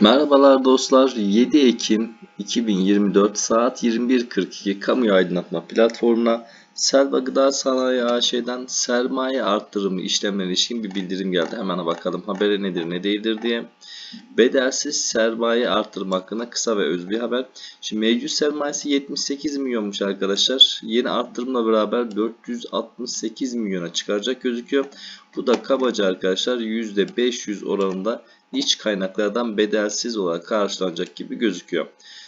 Merhabalar dostlar. 7 Ekim 2024 saat 21.42 Kamuya Aydınlatma Platformu'na Selva Gıda Sanayi AŞ'den sermaye arttırımı işlemlerine ilişkin bir bildirim geldi. Hemen bakalım haberi nedir ne değildir diye. Bedelsiz sermaye arttırım hakkında kısa ve öz bir haber. Şimdi mevcut sermayesi 78 milyonmuş arkadaşlar. Yeni arttırımla beraber 468 milyona çıkaracak gözüküyor. Bu da kabaca arkadaşlar %500 oranında iç kaynaklardan bedelsiz olarak karşılanacak gibi gözüküyor.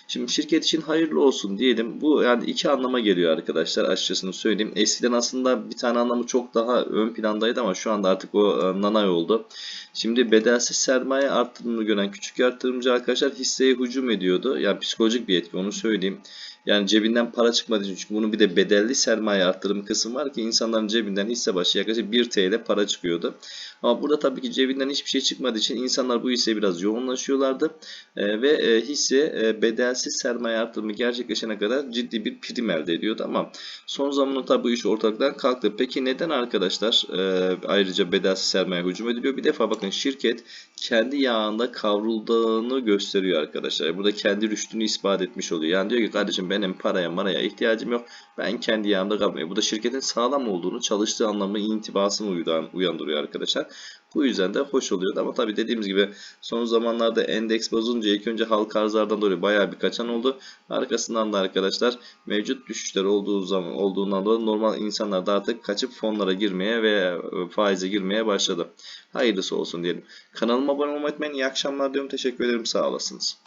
Şimdi şirket için hayırlı olsun diyelim. Bu yani iki anlama geliyor arkadaşlar açıkçası söyleyeyim. Eskiden aslında bir tane anlamı çok daha ön plandaydı ama şu anda artık o e, nanay oldu. Şimdi bedelsiz sermaye arttırımını gören küçük yatırımcı arkadaşlar hisseye hücum ediyordu. Yani psikolojik bir etki onu söyleyeyim. Yani cebinden para çıkmadığı için çünkü bunun bir de bedelli sermaye arttırım kısmı var ki insanların cebinden hisse başı yaklaşık 1 TL para çıkıyordu. Ama burada tabii ki cebinden hiçbir şey çıkmadığı için insanlar bu hisseye biraz yoğunlaşıyorlardı. Ee, ve e, hisse e, bedelsiz sermaye arttırımı gerçekleşene kadar ciddi bir prim elde ediyordu ama son zamanlarda bu iş ortaktan kalktı. Peki neden arkadaşlar e, ayrıca bedelsiz sermaye hücum ediliyor? Bir defa bakın şirket kendi yağında kavrulduğunu gösteriyor arkadaşlar. Burada kendi rüştünü ispat etmiş oluyor. Yani diyor ki kardeşim benim paraya maraya ihtiyacım yok. Ben kendi yağımda kalmıyorum. Bu da şirketin sağlam olduğunu, çalıştığı anlamı intibasını uyan- uyandırıyor arkadaşlar. Bu yüzden de hoş oluyor. Ama tabii dediğimiz gibi son zamanlarda endeks bozulunca ilk önce halka arzlardan dolayı bayağı bir kaçan oldu. Arkasından da arkadaşlar mevcut düşüşler olduğu zaman olduğundan dolayı normal insanlar da artık kaçıp fonlara girmeye ve e, faize girmeye başladı. Hayırlısı olsun diyelim. Kanalıma abone olmayı unutmayın. İyi akşamlar diyorum. Teşekkür ederim. Sağ olasınız.